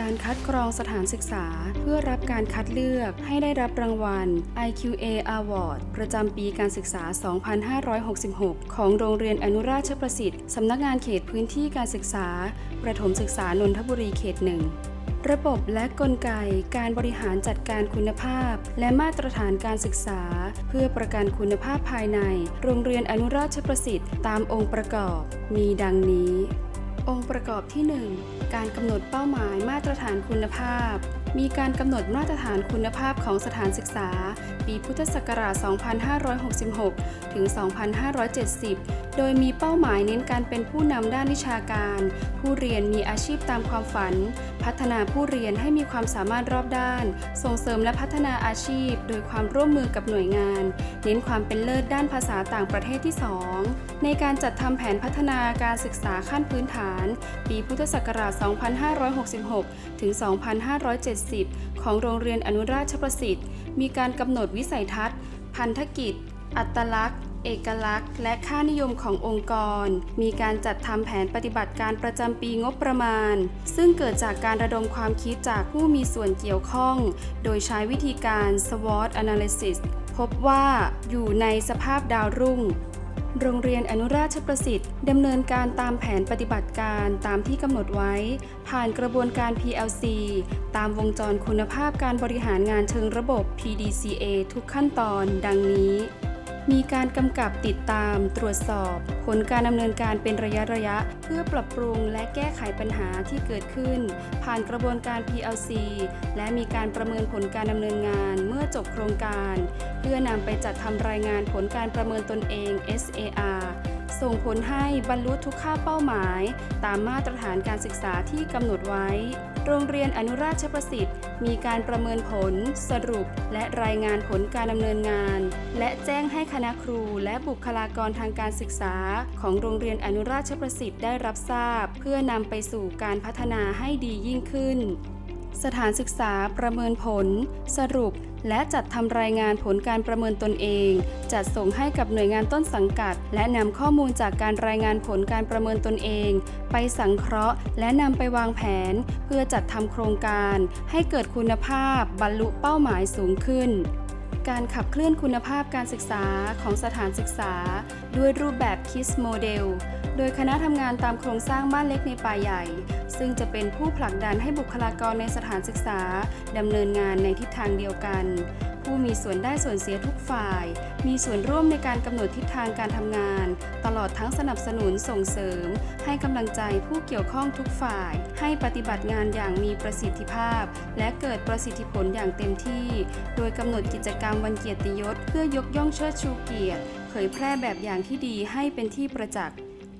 การคัดกรองสถานศึกษา เพื่อรับการคัดเลือกให้ได้รับรางวัล IQA Award ประจำปีการศึกษา 2566 ของโรงเรียนอนุราชประสิทธิ์สำนักงานเขตพื้นที่การศึกษา ประถมศึกษานนทบุรีเขตหนึ่งระบบและกลไกการบริหารจัดการคุณภาพ และมาตรฐานการศึกษา เพื่อประกันคุณภาพภายใน โรงเรียนอนุราชประสิทธิ์ตามองค์ประกอบ มีดังนี้ องค์ประกอบที่ 1 การกำหนดเป้าหมายมาตรฐานคุณภาพ มีการกำหนดมาตรฐานคุณภาพของสถานศึกษา ปีพุทธศักราช 2566 ถึง 2570 โดยมีเป้าหมายเน้นการเป็นผู้นำด้านวิชาการ ผู้เรียนมีอาชีพตามความฝัน พัฒนาผู้เรียนให้มีความสามารถรอบด้าน ส่งเสริมและพัฒนาอาชีพ โดยความร่วมมือกับหน่วยงาน เน้นความเป็นเลิศด้านภาษาต่างประเทศที่ 2 ในการจัดทำแผนพัฒนาการศึกษาขั้นพื้นฐาน ปีพุทธศักราช 2566 ถึง 2570 ของโรงเรียนอนุราชประสิทธิ์ มีการกำหนดวิสัยทัศน์ พันธกิจ อัตลักษณ์ เอกลักษณ์ และค่านิยมขององค์กร มีการจัดทำแผนปฏิบัติการประจำปีงบประมาณ ซึ่งเกิดจากการระดมความคิดจากผู้มีส่วนเกี่ยวข้อง โดยใช้วิธีการ SWOT analysis พบว่าอยู่ในสภาพดาวรุ่ง โรงเรียนอนุราชประสิทธิ์ดำเนินการตามแผนปฏิบัติการตามที่กำหนดไว้ ผ่านกระบวนการ PLC ตามวงจรคุณภาพการบริหารงานเชิงระบบ PDCA ทุกขั้นตอน ดังนี้ มีการกำกับติดตามตรวจสอบ ผลการดำเนินการเป็นระยะระยะ เพื่อปรับปรุงและแก้ไขปัญหาที่เกิดขึ้น ผ่านกระบวนการ PLC และมีการประเมินผลการดำเนินงานเมื่อจบโครงการ เพื่อนำไปจัดทำรายงานผลการประเมินตนเอง SAR ส่งผลให้บรรลุทุกค่าเป้าหมาย ตามมาตรฐานการศึกษาที่กำหนดไว้ โรงเรียนอนุราชประสิทธิ์ มีการประเมินผล สรุป และรายงานผลการดำเนินงาน และแจ้งให้คณะครูและบุคลากรทางการศึกษา ของโรงเรียนอนุราชประสิทธิ์ได้รับทราบ เพื่อนำไปสู่การพัฒนาให้ดียิ่งขึ้น สถานศึกษาประเมินผล สรุป และจัดทำรายงานผลการประเมินตนเอง จัดส่งให้กับหน่วยงานต้นสังกัด และนำข้อมูลจากการรายงานผลการประเมินตนเอง ไปสังเคราะห์ และนำไปวางแผน เพื่อจัดทำโครงการ ให้เกิดคุณภาพ บรรลุเป้าหมายสูงขึ้นการขับเคลื่อนคุณภาพการศึกษาของสถานศึกษา ด้วยรูปแบบ KISS Model โดยคณะทำงานตามโครงสร้างบ้านเล็กในป่าใหญ่ ซึ่งจะเป็นผู้ผลักดันให้บุคลากรในสถานศึกษาดำเนินงานในทิศทางเดียวกัน ผู้มีส่วนได้ส่วนเสียทุกฝ่าย มีส่วนร่วมในการกำหนดทิศทางการทำงาน ตลอดทั้งสนับสนุนส่งเสริม ให้กำลังใจผู้เกี่ยวข้องทุกฝ่าย ให้ปฏิบัติงานอย่างมีประสิทธิภาพ และเกิดประสิทธิผลอย่างเต็มที่ โดยกำหนดกิจกรรมวันเกียรติยศ เพื่อยกย่องเชิดชูเกียรติ เผยแพร่แบบอย่างที่ดีให้เป็นที่ประจักษ์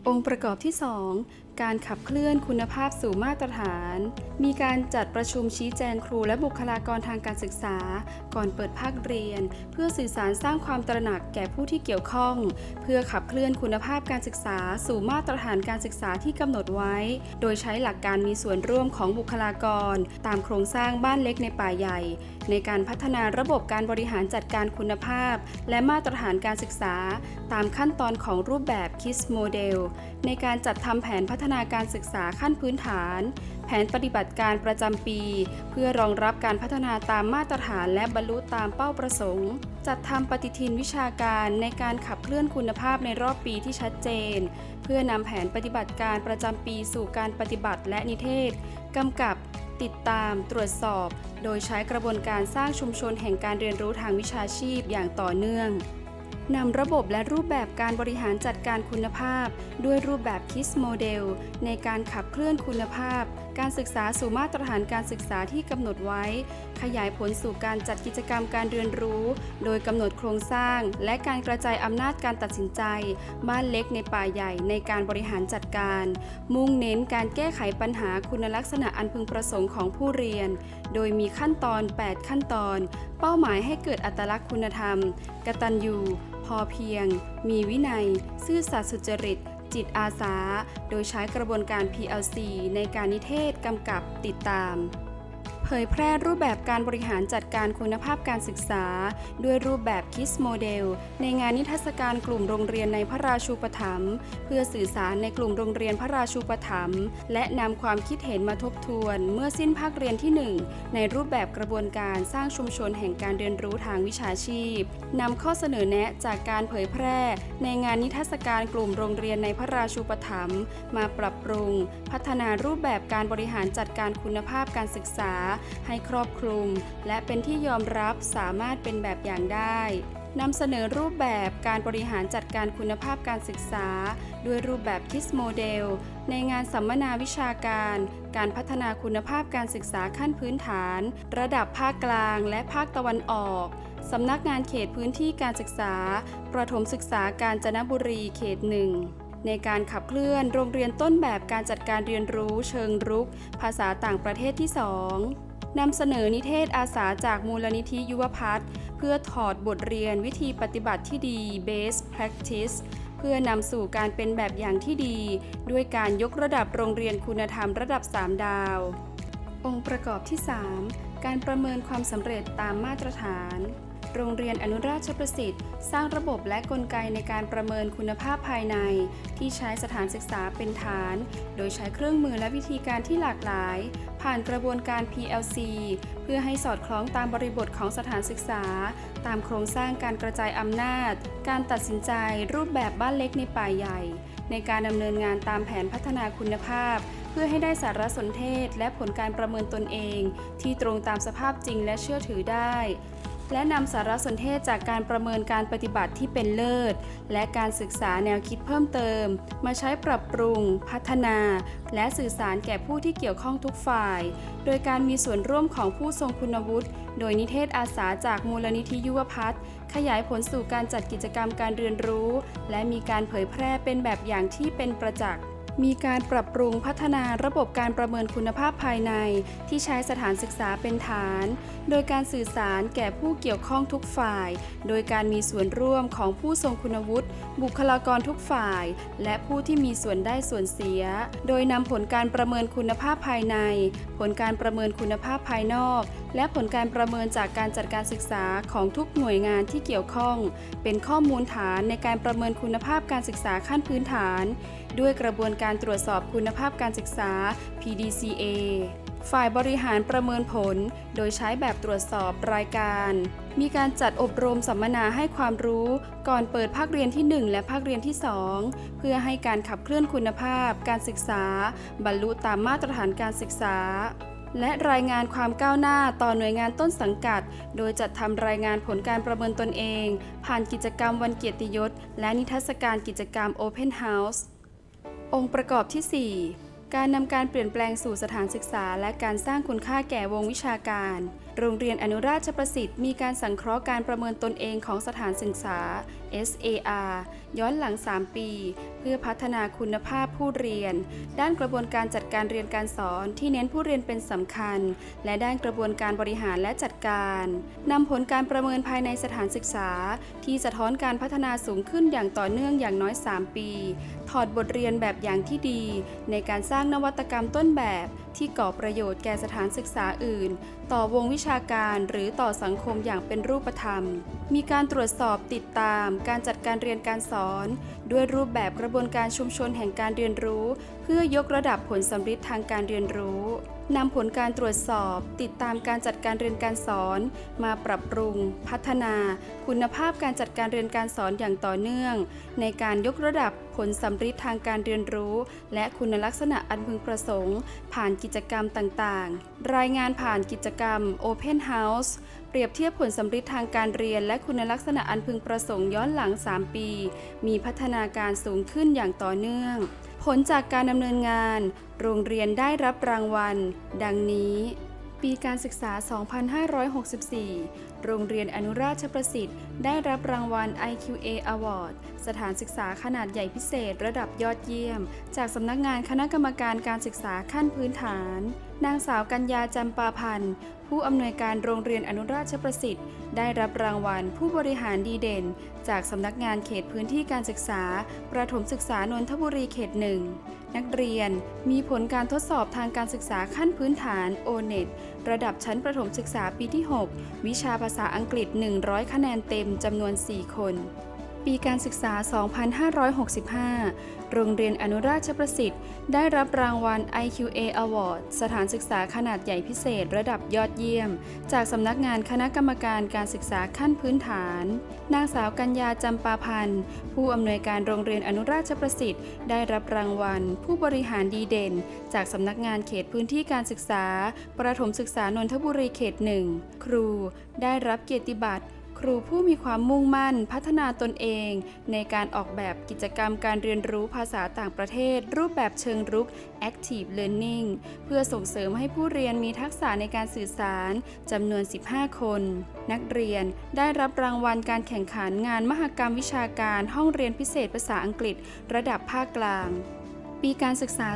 องค์ประกอบที่ 2 การขับเคลื่อนคุณภาพสู่มาตรฐาน มีการจัดประชุมชี้แจงครูและบุคลากรทางการศึกษา ก่อนเปิดภาคเรียน เพื่อสื่อสารสร้างความตระหนักแก่ผู้ที่เกี่ยวข้อง เพื่อขับเคลื่อนคุณภาพการศึกษา สู่มาตรฐานการศึกษาที่กำหนดไว้ โดยใช้หลักการมีส่วนร่วมของบุคลากร ตามโครงสร้างบ้านเล็กในป่าใหญ่ ในการพัฒนาระบบการบริหารจัดการคุณภาพ และมาตรฐานการศึกษา ตามขั้นตอนของรูปแบบ KISS Model ในการจัดทำแผนพัฒนาการศึกษาขั้นพื้นฐาน แผนปฏิบัติการประจำปี เพื่อรองรับการพัฒนาตามมาตรฐานและบรรลุตามเป้าประสงค์ จัดทำปฏิทินวิชาการในการขับเคลื่อนคุณภาพในรอบปีที่ชัดเจน เพื่อนำแผนปฏิบัติการประจำปีสู่การปฏิบัติและนิเทศกำกับ ติดตามตรวจสอบ โดยใช้กระบวนการสร้างชุมชนแห่งการเรียนรู้ทางวิชาชีพอย่างต่อเนื่องนำระบบและรูปแบบการบริหารจัดการคุณภาพ ด้วยรูปแบบ KISS Model ในการขับเคลื่อนคุณภาพ การศึกษาสู่มาตรฐานการศึกษาที่กำหนดไว้ ขยายผลสู่การจัดกิจกรรมการเรียนรู้ โดยกำหนดโครงสร้าง และการกระจายอำนาจการตัดสินใจ บ้านเล็กในป่าใหญ่ในการบริหารจัดการ มุ่งเน้นการแก้ไขปัญหาคุณลักษณะอันพึงประสงค์ของผู้เรียน โดยมีขั้นตอน 8 ขั้นตอน เป้าหมายให้เกิดอัตลักษณ์คุณธรรม กตัญญูพอเพียง มีวินัย ซื่อสัตย์สุจริต จิตอาสา โดยใช้กระบวนการ PLC ในการนิเทศกำกับติดตาม เผยแพร่รูปแบบการบริหารจัดการคุณภาพการศึกษา ด้วยรูปแบบ KISS โมเดล ในงานนิทรรศการกลุ่มโรงเรียนในพระราชูปถัมภ์เพื่อสื่อสารในกลุ่มโรงเรียนพระราชูปถัมภ์และนำความคิดเห็นมาทบทวน เมื่อสิ้นภาคเรียนที่ 1 ในรูปแบบกระบวนการสร้างชุมชนแห่งการเรียนรู้ทางวิชาชีพนำข้อเสนอแนะจากการเผยแพร่ ในงานนิทรรศการกลุ่มโรงเรียนในพระราชูปถัมภ์มาปรับปรุง พัฒนารูปแบบการบริหารจัดการคุณภาพการศึกษาให้ครอบคลุม และเป็นที่ยอมรับสามารถเป็นแบบอย่างได้นำเสนอรูปแบบการบริหารจัดการคุณภาพการศึกษา ด้วยรูปแบบคิสโมเดล ในงานสัมมนาวิชาการ การพัฒนาคุณภาพการศึกษาขั้นพื้นฐาน ระดับภาคกลางและภาคตะวันออกสำนักงานเขตพื้นที่การศึกษา ประถมศึกษาการจนบุรีเขตหนึ่งในการขับเคลื่อนโรงเรียนต้นแบบการจัดการเรียนรู้เชิงรุก ภาษาต่างประเทศที่ 2 นำเสนอนิเทศอาสาจากมูลนิธิยุวพัฒน์เพื่อถอดบทเรียนวิธีปฏิบัติที่ดี best practice เพื่อนำสู่การเป็นแบบอย่างที่ดี ด้วยการยกระดับโรงเรียนคุณธรรมระดับ 3 ดาว องค์ประกอบที่ 3 การประเมินความสำเร็จตามมาตรฐาน โรงเรียนอนุราชประสิทธิ์ สร้างระบบและกลไกในการประเมินคุณภาพภายใน ที่ใช้สถานศึกษาเป็นฐาน โดยใช้เครื่องมือและวิธีการที่หลากหลาย ผ่านกระบวนการ PLC เพื่อให้สอดคล้องตามบริบทของสถานศึกษา ตามโครงสร้างการกระจายอำนาจ การตัดสินใจรูปแบบบ้านเล็กในป่าใหญ่ ในการดำเนินงานตามแผนพัฒนาคุณภาพ เพื่อให้ได้สารสนเทศ และผลการประเมินตนเอง ที่ตรงตามสภาพจริงและเชื่อถือได้ และนำสารสนเทศจากการประเมินการปฏิบัติที่เป็นเลิศ และการศึกษาแนวคิดเพิ่มเติม มาใช้ปรับปรุง พัฒนา และสื่อสารแก่ผู้ที่เกี่ยวข้องทุกฝ่าย โดยการมีส่วนร่วมของผู้ทรงคุณวุฒิ โดยนิเทศอาสาจากมูลนิธิยุวพัฒน์ขยายผลสู่การจัดกิจกรรมการเรียนรู้ และมีการเผยแพร่เป็นแบบอย่างที่เป็นประจักษ์ มีการปรับปรุงพัฒนาระบบการประเมินคุณภาพภายใน ที่ใช้สถานศึกษาเป็นฐาน โดยการสื่อสารแก่ผู้เกี่ยวข้องทุกฝ่าย โดยการมีส่วนร่วมของผู้ทรงคุณวุฒิ บุคลากรทุกฝ่าย และผู้ที่มีส่วนได้ส่วนเสีย โดยนำผลการประเมินคุณภาพภายใน ผลการประเมินคุณภาพภายนอกและผลการประเมินจากการจัดการศึกษาของทุกหน่วยงานที่เกี่ยวข้อง เป็นข้อมูลฐานในการประเมินคุณภาพการศึกษาขั้นพื้นฐาน ด้วยกระบวนการตรวจสอบคุณภาพการศึกษา PDCA ฝ่ายบริหารประเมินผล โดยใช้แบบตรวจสอบรายการ มีการจัดอบรมสัมมนาให้ความรู้ ก่อนเปิดภาคเรียนที่ 1 และภาคเรียนที่ 2 เพื่อให้การขับเคลื่อนคุณภาพ การศึกษา บรรลุตามมาตรฐานการศึกษา และรายงานความก้าวหน้าต่อหน่วยงานต้นสังกัด โดยจัดทำรายงานผลการประเมินตนเอง ผ่านกิจกรรมวันเกียรติยศ และนิทรรศการกิจกรรม Open House องค์ประกอบที่ 4 การนำการเปลี่ยนแปลงสู่สถานศึกษา และการสร้างคุณค่าแก่วงวิชาการ โรงเรียนอนุราชประสิทธิ์มีการสังเคราะห์การประเมินตนเองของสถานศึกษา SAR ย้อนหลัง 3 ปี เพื่อพัฒนาคุณภาพผู้เรียน ด้านกระบวนการจัดการเรียนการสอนที่เน้นผู้เรียนเป็นสำคัญ และด้านกระบวนการบริหารและจัดการนำผลการประเมินภายในสถานศึกษา ที่สะท้อนการพัฒนาสูงขึ้นอย่างต่อเนื่องอย่างน้อย 3 ปี ถอดบทเรียนแบบอย่างที่ดี ในการสร้างนวัตกรรมต้นแบบที่ก่อประโยชน์แก่สถานศึกษาอื่น ต่อวงวิชาการหรือต่อสังคมอย่างเป็นรูปธรรม มีการตรวจสอบติดตามการจัดการเรียนการสอน ด้วยรูปแบบกระบวนการชุมชนแห่งการเรียนรู้ เพื่อยกระดับผลสำฤทธิ์ทางการเรียนรู้ นำผลการตรวจสอบ ติดตามการจัดการเรียนการสอน มาปรับปรุง พัฒนา คุณภาพการจัดการเรียนการสอนอย่างต่อเนื่อง ในการยกระดับผลสำฤทธิ์ทางการเรียนรู้ และคุณลักษณะอันพึงประสงค์ ผ่านกิจกรรมต่างๆ รายงานผ่านกิจกรรม Open House เปรียบเทียบผลสำฤทธิ์ทางการเรียน และคุณลักษณะอันพึงประสงค์ย้อนหลัง 3 ปี มีพัฒนาการสูงขึ้นอย่างต่อเนื่อง ผลจากการดำเนินงาน โรงเรียนได้รับรางวัล ดังนี้ ปีการศึกษา 2564 โรงเรียนอนุราชประสิทธิ์ ได้รับรางวัล IQA Award สถานศึกษาขนาดใหญ่พิเศษระดับยอดเยี่ยม จากสำนักงานคณะกรรมการการศึกษาขั้นพื้นฐาน นางสาวกัญญาจำปาพันธ์ผู้อำนวยการโรงเรียนอนุราชประสิทธิ์ ได้รับรางวัลผู้บริหารดีเด่น จากสำนักงานเขตพื้นที่การศึกษา ประถมศึกษานนทบุรีเขตหนึ่งนักเรียนมีผลการทดสอบทางการศึกษาขั้นพื้นฐาน o n e t ระดับชั้นประถมศึกษาปีที่ 6 วิชาภาษาอังกฤษ 100 คะแนนเต็มจำนวน 4 คน ปีการศึกษา 2565 โรงเรียนอนุราชประสิทธิ์ ได้รับรางวัล IQA Award สถานศึกษาขนาดใหญ่พิเศษระดับยอดเยี่ยม จากสำนักงานคณะกรรมการการศึกษาขั้นพื้นฐาน นางสาวกัญญาจำปาพันธ์ ผู้อำนวยการโรงเรียนอนุราชประสิทธิ์ ได้รับรางวัล ผู้บริหารดีเด่น จากสำนักงานเขตพื้นที่การศึกษา ประถมศึกษานนทบุรีเขตหนึ่งครู ได้รับเกียรติบัตร ครูผู้มีความมุ่งมั่นพัฒนาตนเอง ในการออกแบบกิจกรรมการเรียนรู้ภาษาต่างประเทศ รูปแบบเชิงรุก Active Learning เพื่อส่งเสริมให้ผู้เรียนมีทักษะในการสื่อสารจำนวน 15 คน นักเรียนได้รับรางวัลการแข่งขันงานมหกรรมวิชาการห้องเรียนพิเศษภาษาอังกฤษ ระดับภาคกลาง ปีการศึกษา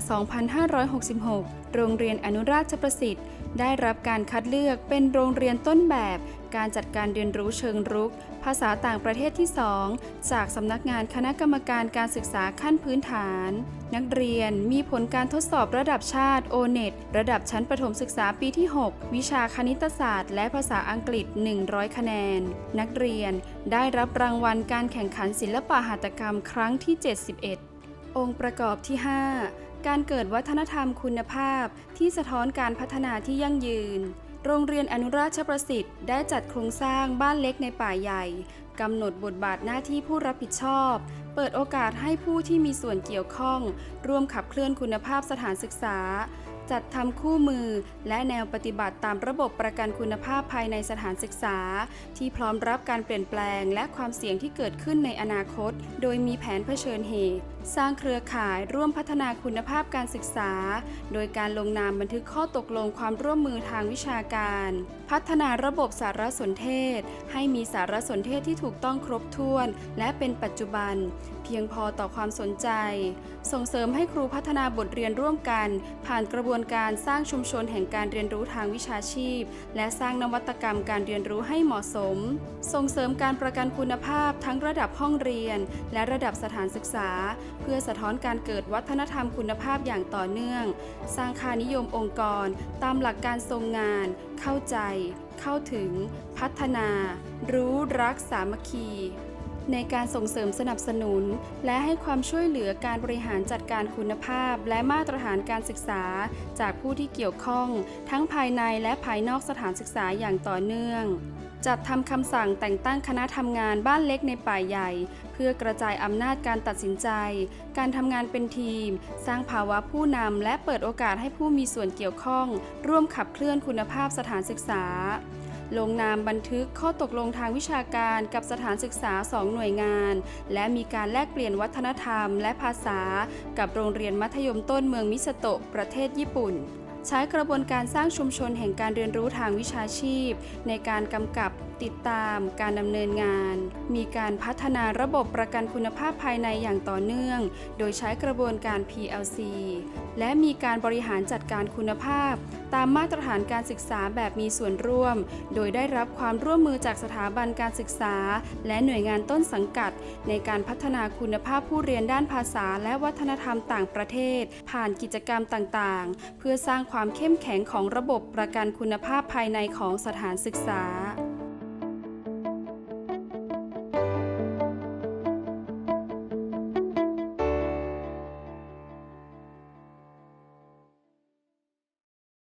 2566 โรงเรียนอนุราชประสิทธิ์ ได้รับการคัดเลือกเป็นโรงเรียนต้นแบบ การจัดการเรียนรู้เชิงรุก ภาษาต่างประเทศที่ 2 จากสำนักงานคณะกรรมการการศึกษาขั้นพื้นฐาน นักเรียนมีผลการทดสอบระดับชาติ o n e t ระดับชั้นประถมศึกษาปีที่ 6 วิชาคณิตศาสตร์ และภาษาอังกฤษ 100 คะแนน นักเรียนได้รับรางวัลการแข่งขันศิลปะหัตถกรรมครั้งที่ 71 องค์ประกอบที่ 5 การเกิดวัฒนธรรมคุณภาพที่สะท้อนการพัฒนาที่ยั่งยืน โรงเรียนอนุราชประสิทธิ์ได้จัดโครงสร้างบ้านเล็กในป่าใหญ่กำหนดบทบาทหน้าที่ผู้รับผิดชอบ เปิดโอกาสให้ผู้ที่มีส่วนเกี่ยวข้อง ร่วมขับเคลื่อนคุณภาพสถานศึกษา จัดทำคู่มือ และแนวปฏิบัติตามระบบประกันคุณภาพภายในสถานศึกษา ที่พร้อมรับการเปลี่ยนแปลง และความเสี่ยงที่เกิดขึ้นในอนาคต โดยมีแผนเผชิญเหตุ สร้างเครือข่ายร่วมพัฒนาคุณภาพการศึกษา โดยการลงนามบันทึกข้อตกลงความร่วมมือทางวิชาการ พัฒนาระบบสารสนเทศ ให้มีสารสนเทศที่ถูกต้องครบถ้วน และเป็นปัจจุบัน เพียงพอต่อความสนใจส่งเสริมให้ครูพัฒนาบทเรียนร่วมกัน ผ่านกระบวนการสร้างชุมชนแห่งการเรียนรู้ทางวิชาชีพ และสร้างนวัตกรรมการเรียนรู้ให้เหมาะสม ส่งเสริมการประกันคุณภาพทั้งระดับห้องเรียน และระดับสถานศึกษา เพื่อสะท้อนการเกิดวัฒนธรรมคุณภาพอย่างต่อเนื่อง สร้างค่านิยมองค์กร ตามหลักการทรงงาน เข้าใจ เข้าถึง พัฒนา รู้รักสามัคคี ในการส่งเสริมสนับสนุน และให้ความช่วยเหลือการบริหารจัดการคุณภาพ และมาตรฐานการศึกษา จากผู้ที่เกี่ยวข้อง ทั้งภายในและภายนอกสถานศึกษาอย่างต่อเนื่องจัดทำคำสั่งแต่งตั้งคณะทำงานบ้านเล็กในป่าใหญ่ เพื่อกระจายอำนาจการตัดสินใจ การทำงานเป็นทีม สร้างภาวะผู้นำและเปิดโอกาสให้ผู้มีส่วนเกี่ยวข้อง ร่วมขับเคลื่อนคุณภาพสถานศึกษา ลงนามบันทึกข้อตกลงทางวิชาการกับสถานศึกษา 2 หน่วยงาน และมีการแลกเปลี่ยนวัฒนธรรมและภาษา กับโรงเรียนมัธยมต้นเมืองมิสโตะประเทศญี่ปุ่นใช้กระบวนการสร้างชุมชนแห่งการเรียนรู้ทางวิชาชีพ ในการกำกับติดตามการดำเนินงาน มีการพัฒนาระบบประกันคุณภาพภายในอย่างต่อเนื่อง โดยใช้กระบวนการ PLC และมีการบริหารจัดการคุณภาพ ตามมาตรฐานการศึกษาแบบมีส่วนร่วม โดยได้รับความร่วมมือจากสถาบันการศึกษา และหน่วยงานต้นสังกัด ในการพัฒนาคุณภาพผู้เรียนด้านภาษาและวัฒนธรรมต่างประเทศ ผ่านกิจกรรมต่างๆ เพื่อสร้างความเข้มแข็งของระบบประกันคุณภาพภายในของสถานศึกษา